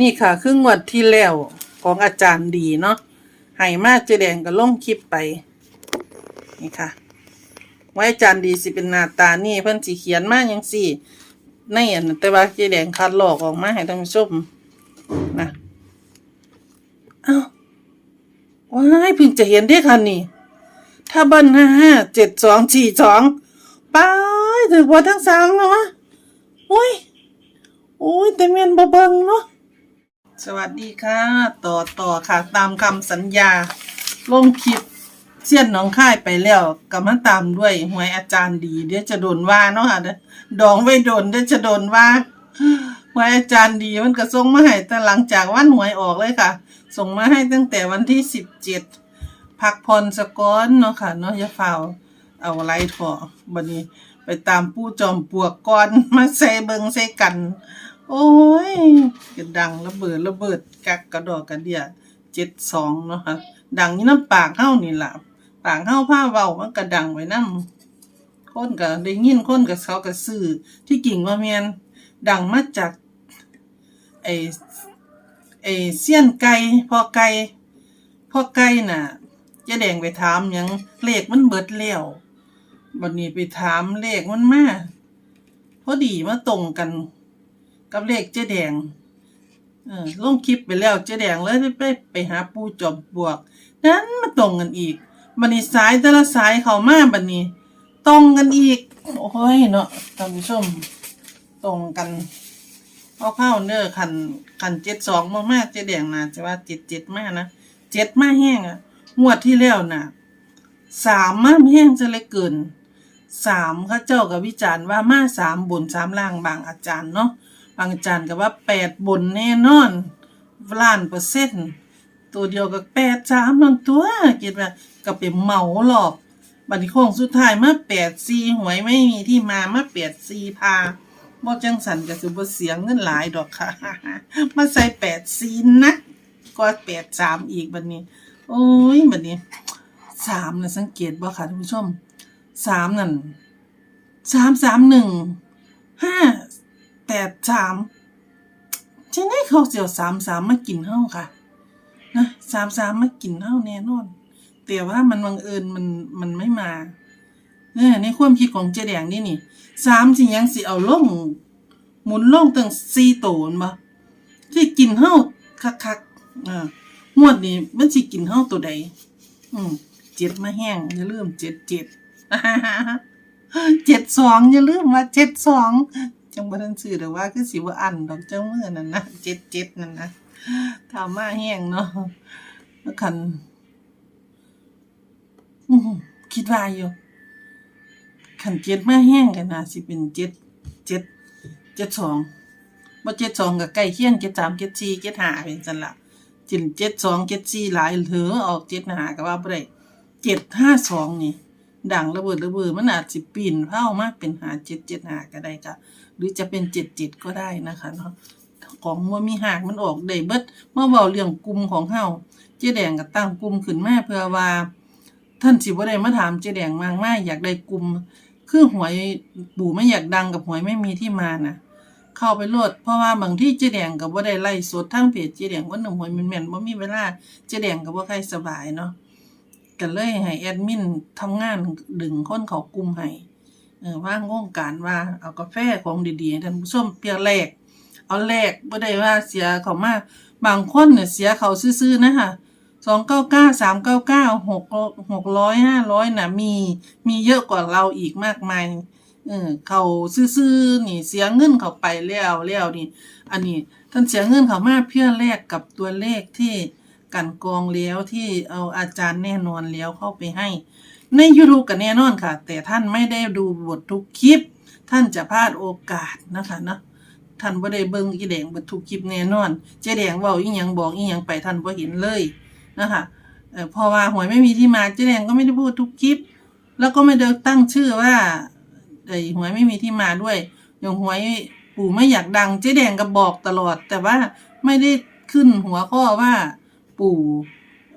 นี่ค่ะครึ่งวันที่แล้วของอาจารย์ดีเนาะให้มาเจแดงก็ลงคลิปไป นี่ค่ะ ไว้อาจารย์ดีสิเป็นหน้าตานี่เพิ่นสิเขียนมาจังซี่ในอันแต่ว่าเจแดงคัดหลอกออกมาให้ท่านผู้ชมนะเอ้าว้ายเพิ่งจะเห็นได้ค่ะนี่ ถ้าบิ้ลห้าห้าเจ็ดสองสี่สองไปถือว่าทั้งสามแล้ววะโอ้ยโอ้ยแต่เมียนบเบิงเนาะ สวัสดีค่ะ ต่อต่อค่ะ ตามคำสัญญา ลงคลิปเสี้ยนน้องค่ายไปแล้วก็มาตามด้วยหวยอาจารย์ดี เดี๋ยวจะโดนว่าเนาะค่ะเด้อดองไว้โดนเดี๋ยวจะโดนว่าหวยอาจารย์ดีมันก็ส่งมาให้แต่หลังจากวันหวยออกเลยค่ะ ส่งมาให้ตั้งแต่วันที่สิบเจ็ดพักผ่อนสก้อนเนาะค่ะเนาะย่าฝ้าเอาไรถอบัดนี้ ไปตามผู้จอมปลวกก่อนมาใส่เบิงใส่กัน โอ้ยกระดังระเบิดระเบิดกักกระดอกกระเดียเจ็ดสองเนาะค่ะ ดังนี่น้ำปากเข้านี่แหละปากเข้าผ้าเบามันกระดังไว้น้ำคนก็ได้ยินคนกับเขาก็ซื้อที่กิ่งว่าเมียนดังมาจากไอไอเสี้ยนไก่พอไก่พ่อไก่น่ะจ๊แดงไปถามยังเลขมันเบิดแล้วบัดนี้ไปถามเลขมันมาพอดีมาตรงกัน กับเลขเจ๊แดงเออลงคลิปไปแล้วเจ๊แดงเลยไปไปหาปูจอมปลวก นั้นมาตรงกันอีกบัดนี้สายแต่ละสายเข้ามาบัดนี้ ตรงกันอีก โอ้ยเนาะท่านผู้ชมตรงกันเอาเข้าเน้อคันคันเจ็ดสองมากๆเจ๊แดงนะจะว่าเจ็ดเจ็ดมากนะเจ็ดมาแห้งอะงวดที่แล้วน่ะสามมาแห้งจะเลยเกินสามข้าเจ้ากับวิจารณ์ว่ามาสามบนสามล่างบางอาจารย์เนาะ บางอาจารย์ก็ว่าแปดบนแน่นอนล้านเปอร์เซ็นต์ตัวเดียวกับแปดสามนั่นตัวคิดว่าก็ไปเหมาหลอกบัดนี้โค้งสุดท้ายมาแปดซีหวยไม่มีที่มามาแปดซีพาบ่จังสันก็สิบ่เสียงเงินหลายดอกค่ะ มาใส่แปดซีนะก็แปดสามอีกบัดนี้ โอ้ยบัดนี้สามนะสังเกตบ่ค่ะท่านผู้ชมสามนั่นสามสามหนึ่งห้า แปดสามจะได้เขาเสียวสามสามมากินเฮาค่ะนะสามสามมากินเฮาแน่นอนแต่ว่ามันบังเอิญมันมันไม่มาเนี่ยในความคิดของเจแดงนี่นี่สามสิยังสิเอาล่งหมุนล่งตั้งสี่โตนบ่ที่กินเฮาคักๆอ่างวดนี้มันสิกินเฮาตัวใดอืมเจ็ดมาแห้งอย่าลืมเจ็ดเจ็ดเจ็ดสองอย่าลืมว่าเจ็ดสอง จังบ่ทันซื้อแต่ว่าคือสิว่าอันดอกเจ้ามือนั่นนะเจ็ดเจ็ดนั่นนะถามมาแห้งเนาะแล้วคันคิดว่าอยู่ขันเจ็ดมาแห้งกันนะสิเป็นเจ็ดเจ็ดเจ็ดสองบ่เจ็ดสองกับใกล้เคียงเจ็ดสามเจ็ดสี่เจ็ดห้าเป็นสันละจินเจ็ดสองเจ็ดสี่หลายเหลือออกเจ็ดห้าก็ว่าบ่ได้เจ็ดห้าสองนี่ดังระเบิดระเบิดมันอาจสิปีนเผามากเป็นหาเจ็ดเจ็ดหาก็ได้ค่ะ หรือจะเป็นเจ็ดเจ็ดก็ได้นะคะเนาะของมัวมีหากมันออกได้เบิดเมื่อเว้าเรื่องกลุ่มของเฮาเจ๊แดงก็ตั้งกลุ่มขึ้นมาเพื่อว่า ท่านสิบ่ได้มาถามเจ๊แดงมากมากอยากได้กลุ่มคือหวยปู่ไม่อยากดังกับหวยไม่มีที่มาน่ะ เข้าไปโลดเพราะว่าบางที่เจ๊แดงก็บ่ได้ไล่สดทั้งเพจเจ๊แดงว่าหนึ่งหวยมันแม่นๆบ่มีเวลาเจ๊แดงก็บ่ค่อยสบายเนาะก็เลยให้แอดมินทำงานดึงคนเขากลุ่มให้ เออว่างโครงการว่าเอากาแฟของดีๆท่านผู้ชมเพียงแรก เอาแรกบ่ได้ว่าเสียเขามาบางคนเนี่ยเสียเขาซื่อๆนะคะสองเก้าเก้าสามเก้าเก้าหกหกร้อยห้าร้อยน่ะมีมีเยอะกว่าเราอีกมากมายเออเขาซื่อๆนี่เสียเงินเขาไปแล้วแล้วนี่ อันนี้ท่านเสียเงินเขามาเพื่อแลกกับตัวเลขที่กันกองแล้วที่เอาอาจารย์แน่นอนแล้วเข้าไปให้ ในยูทูบก็แน่นอนค่ะ แต่ท่านไม่ได้ดูบททุกคลิป ท่านจะพลาดโอกาสนะคะเนาะท่านบ่ได้เบิ่งอีแดงบททุกคลิปแน่นอน เจ๊แดงเว้าอีหยังบอกอีหยังไปท่านบ่เห็นเลยนะคะเออพอว่าหวยไม่มีที่มาเจ๊แดงก็ไม่ได้พูดทุกคลิป แล้วก็ไม่ได้ตั้งชื่อว่าไอ้หวยไม่มีที่มาด้วยอย่างหวยปู่ไม่อยากดังเจ๊แดงก็บอกตลอด แต่ว่าไม่ได้ขึ้นหัวข้อว่าปู่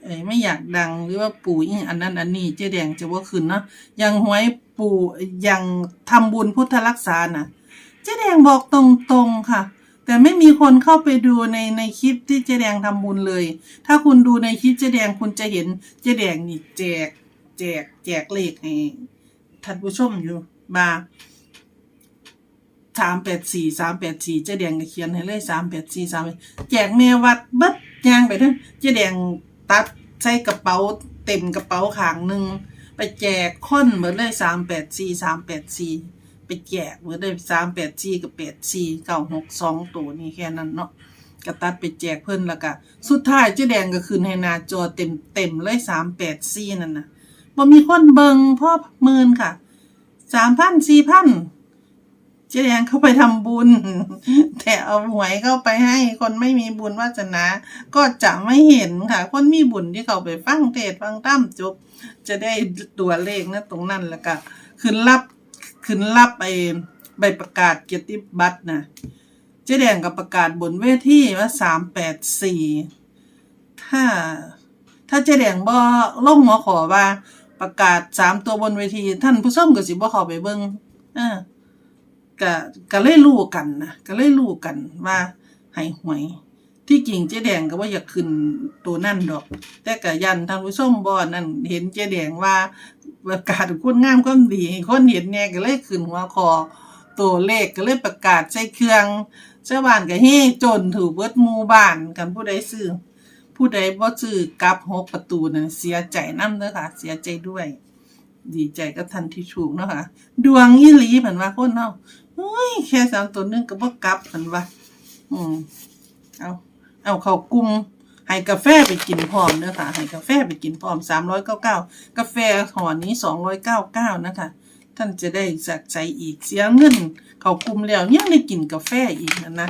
เอ้ไม่อยากดังหรือว่าปู่อีอันนั้นอันนี้เจ๊แดงจะว่าขึ้นเนาะย่างหวยปู่ย่างทำบุญพุทธรักษาน่ะ เจ๊แดงบอกตรงๆค่ะ แต่ไม่มีคนเข้าไปดูในในคลิปที่เจ๊แดงทำบุญเลย ถ้าคุณดูในคลิปเจ๊แดงคุณจะเห็นเจ๊แดงนี่แจก แจก แจกเลขให้ท่านผู้ชมอยู่มาสามแปดสี่สามแปดสี่เจ๊แดงก็เขียนให้เลยสามแปดสี่สามแจกเมียวัดบัดยางไปเด้อเจ๊แดง ตัดใส่กระเป๋าเต็มกระเป๋าขางหนึ่งไปแจกคนเหมือนเลยสามแปดสี่สามแปดสี่ไปแจกเหมือนเลยสามแปดสี่กับแปดสี่เก้าหกสองตัวนี่แค่นั้นเนาะกระตัดไปแจกเพิ่นแล้วก็สุดท้ายเจ๊แดงก็คืนให้นาจอเต็มเต็มเลยสามแปดสี่นั่นนะบ่มีคนเบิงพ่อมื่นค่ะสามพันสี่พัน เจ๊แดงเข้าไปทำบุญ แต่เอาหวยเข้าไปให้คนไม่มีบุญวาสนา ก็จะไม่เห็นค่ะ คนมีบุญที่เขาไปฟังเทศฟังตั้มจบจะได้ตัวเลขนะตรงนั้นแล้วก็ขึ้นรับขึ้นรับไอ้ใบประกาศเกียรติบัตรนะเจ๊แดงกับประกาศบนเวทีว่าสามแปดสี่ถ้า ถ้าเจ๊แดงบ่ลงหัวขอว่า ประกาศสามตัวบนเวที ท่านผู้ชมก็สิบ่ข้าไปเบิ่งอ่า ก็ก็เลยรู้กันนะก็เลยรู้กันว่าให้หวย ที่จริงเจ๊แดงก็ว่าอยากขึ้นตัวนั่นดอก แต่ก็ยันทางผู้ชมบ่นั่นเห็นเจ๊แดงว่าประกาศคุณงามก็ดีให้คนเห็นแน่ก็เลยขึ้นหัวคอตัวเลขก็เลยประกาศใส่เครื่องชาวบ้านก็เฮ้จนถือเบิดมูบ้านกันผู้ใดซื้อผู้ใดบ่ซื้อกลับหกประตูนั่นเสียใจนำเด้อค่ะ เสียใจด้วย ดีใจกับทันที่ถูกเนาะค่ะ ดวงอีหลีเหมือนว่าคนเนาะ ฮ้ยแค่สามตัวนึงก็บ่กลับมันว่าอืมเอาเอาเข้ากุมให้กาแฟไปกินพร้อมเด้อค่ะให้กาแฟไปกินพร้อมสามร้อยเก้าเก้ากาแฟห่อนี้สองร้อยเก้าเก้านะคะ ท่านจะได้สักใจอีกเสียเงิน เขากุมแล้วยังได้กินกาแฟอีกนะนะ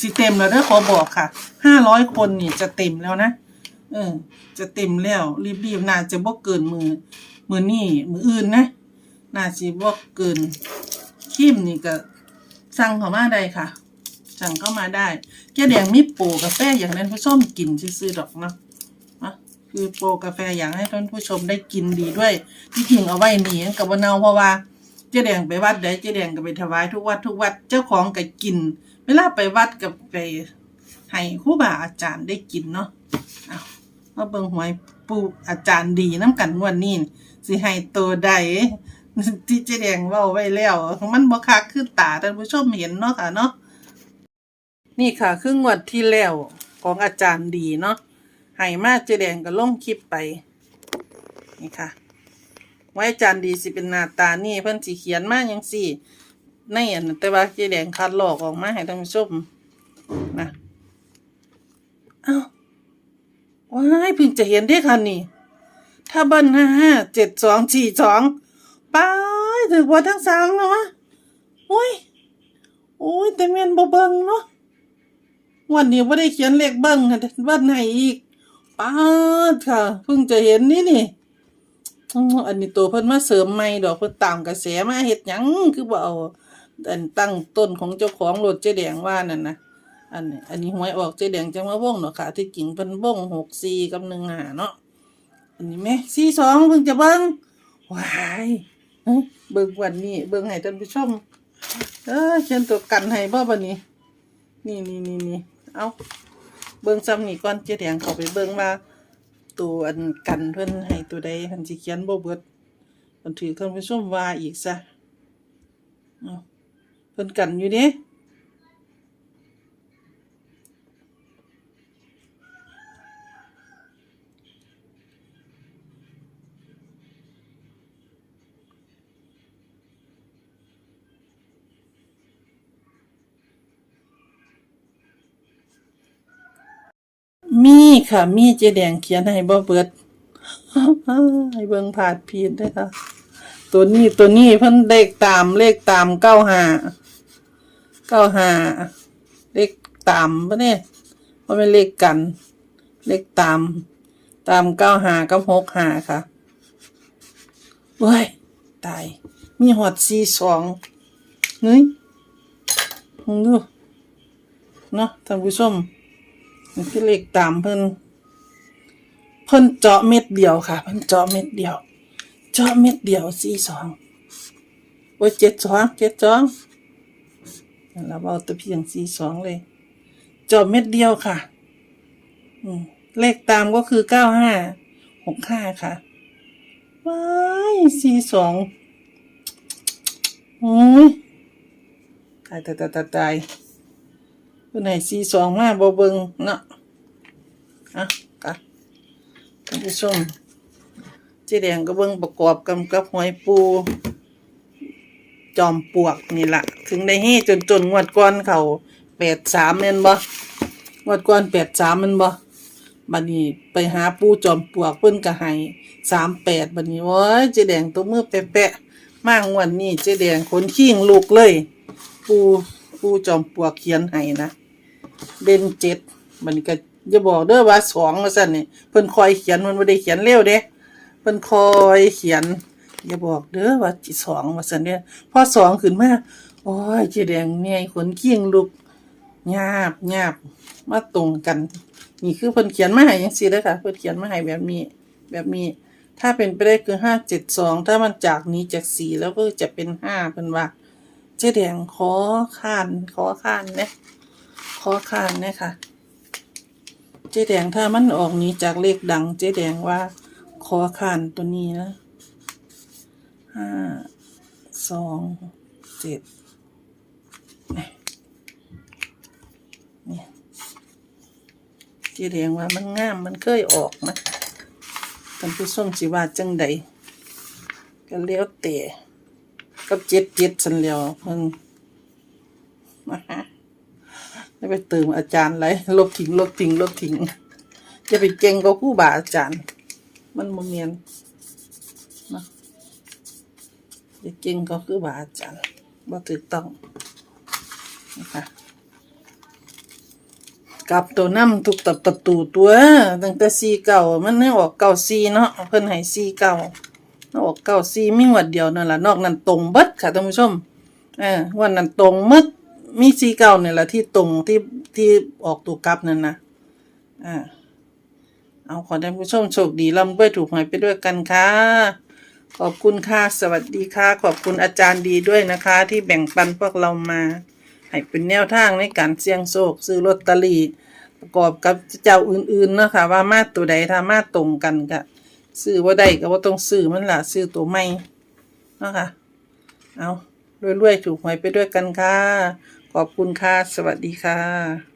สิเต็มแล้วเด้อขอบอกค่ะห้าร้อยคนนี่จะเต็มแล้วนะเออ จะเต็มแล้ว รีบๆน่าจะบ่เกินมือมือนี่มืออื่นนะน่าสิบ่เกิน ครีมนี่ก็สั่งเข้ามาได้ค่ะ สั่งเข้ามาได้ แก้แดงมีโปรกาแฟอย่างนั้นผู้ชมกินซื้อๆดอกเนาะคือโปรกาแฟอยางให้ท่านผู้ชมได้กินดีด้วยที่จริงเอาไว้นี่กับว่าเนาเพราะว่าเจ๊แดงไปวัดใดเจ๊แดงก็ไปถวายทุกวัดทุกวัดเจ้าของก็กิน เวลาไปวัดกับไปให้ครูบาอาจารย์ได้กินเนาะเอามาเบิ่งหวยปูอาจารย์ดีน้ำกันงวันนี้สิให้ตัวใด ที่เจ๊แดงเว้าไว้แล้วมันบ่คักคือตาท่านผู้ชมเห็นเนาะค่ะเนาะนี่ค่ะ คืองวดที่แล้วของอาจารย์ดีเนาะให้มาเจ๊แดงก็ลงคลิปไป นี่ค่ะ ไว้อาจารย์ดีสิเป็นหน้าตานี่เพิ่นสิเขียนมาจังซี่ในอันแต่ว่าเจ๊แดงคัดลอกออกมาให้ท่านผู้ชมนะเอ้าว้ายเพิ่งจะเห็นได้ค่ะนี่ ถ้าเบิ้ลห้าห้าเจ็ดสองสี่สอง ไปถือว่าทั้งสามแล้ววะโอ้ยโอ้ยแต่แม่นบ่เบิ่งเนาะวันนี้บ่ได้เขียนเลขเบิ่งค่ะเบิ่งให้อีกป้าค่ะเพิ่งจะเห็นนี่นี่อันนี้ตัวเพิ่นมาเสริมใหม่ดอกเพิ่นตามกระแสมาเฮ็ดหยังคือบ่เอาอันตั้งต้นของเจ้าของรถเจ๊แดงว่านั่นนะอันนี้อันนี้หวยออกเจ๊แดงจังมาวงเนาะค่ะ ที่จริงเพิ่นวง64กับ15เนาะอันนี้แม่42เพิ่งจะเบิ่งว้าย เบิ่งวันนี้ เบิ่งให้ท่านผู้ชม เออเขียนตัวกันให้บ่บันนี้ นี่นี่นี่นี่เอาเบิ่งซ้ำนี่ก่อนเจ๊แดงเข้าไปเบิ่งว่าตัวอันกันเพิ่นให้ตัวใดเพิ่นสิเขียนบ่เบิดเพิ่นถือท่านผู้ชมว่าอีกซะเอาเพิ่นกันอยู่เด้ มีค่ะ มีเจแดงเขียนให้บ่เบิดให้เบิ่งผาดผิดด้อค่ะ ตัวนี้ตัวนี้เพิ่นเลขตามเลขตามเก้าห้าเก้าห้าเลขตามปะเนี่ยเพราะเป็นเลขกัน เลขตาม ตามเก้าห้ากับหกห้าค่ะเว้ยตาย มีหอดสี่สองเฮ้ยมึงดูเนาะท่านผู้ชม นี่คือเลขตามเพิ่นเพิ่นเจาะเม็ดเดียวค่ะ เพิ่นเจาะเม็ดเดียว เจาะเม็ดเดียวสี่สองโอ้ยเจ็ดสองเจ็ดสองเราเอาตัวเพียงสี่สองเลยจอบเม็ดเดียวค่ะ อืมเลขตามก็คือเก้าห้าหกห้าค่ะ ว้ายสี่สองโอ้ยตายตายตายตาย เพื่นไหนสี่สองมาบ่เบิงเนาะอะค่ะท่านผู้ชมเจ๊แดงก็เบิงประกอบกำกับหอยปู จอมปวกนี่ละถึงได้เฮจนจนงวดก้อนเขาแปดสามเม่นบ่งวดก้อนแปดสามม่นบ่บัดนี้ไปหาปูจอมปวกเพิ่นก็ให้สามแปดบัดนี้โอ้ยเจ๊แดงตัวมือแปะๆมากงวดนี้เจ๊แดงขนขิงลูกเลย ปูปูจอมปวกเขียนให้นะ เด่นเจ็ดบันก็อย่าบอกเด้อว่าสองว่าซั่นนี่เพิ่นคอยเขียนมันบ่ได้เขียนเร็วเด้เพิ่นคอยเขียนอย่าบอกเด้อว่าจิสองว่าซั่นเนี่ยพอสองขึ้นมาโอ้ยเจแดงเมียขนเคียงลุกหยาบหยาบมาตรงกัน นี่คือเพิ่นเขียนมาให้จังซี่เด้อค่ะเพิ่นเขียนมาให้แบบนี้ แบบนี้ ถ้าเป็นไปได้คือห้าเจ็ดสองถ้ามันจากนี้จากสี่แล้วก็จะเป็นห้าเพิ่นว่า เจแดงขอข้านขอข้านเนี่ย ขอข้านนี่ยค่ะเจ๊แดงถ้ามันออกนี้จากเลขดังเจ๊แดงว่าขอข้านตัวนี้นะห้าสองเจ็ดนี่นี่เจีแดงว่ามันงามมันเคยออกนะท่านผู้ชมสิว่าจังใดก็เลี้ยวเตะกับเจ็ดเจ็ดสันเลียวเพิ่งนะฮะ แล้วไปเติมอาจารย์ไรลบทิ้งลบทิ้งลบทิ้งจะไปเก่งก็คู่บาอาจารย์ มันโมเมียนเด็กเก่งก็คือบาอาจารย์บ่ถูกต้องนะคะกลับตัวน้ำทุกตับประตูตัวตั้งแต่ซีเก่ามันไม่ออกเก่าซีเนาะเพิ่นให้ซีเก่าออกเก่าซีมีงวดเดียวนั่นล่ะนอกนั้นตรงเบิดค่ะท่านผู้ชมเออวันนั้นตรงมึด มีซีเก่าเนี่ยแหละที่ตรงที่ที่ออกตัวกลับนั่นนะอ่าเอาขอท่านผู้ชมโชคดีร่ำรวยถูกหวยไปด้วยกันค่ะ ขอบคุณค่ะ สวัสดีค่ะ ขอบคุณอาจารย์ดีด้วยนะคะ ที่แบ่งปันพวกเรามา ให้เป็นแนวทางในการเสี่ยงโชคซื้อลอตเตอรี่ประกอบกับเจ้าอื่นๆนะคะว่ามาตัวใดถ้ามาตรงกันก็ซื้อว่าได้ก็ว่าต้องซื้อมันล่ะซื้อตัวใหม่นะคะเอารวยๆถูกหวยไปด้วยกันค่ะ ขอบคุณค่ะ สวัสดีค่ะ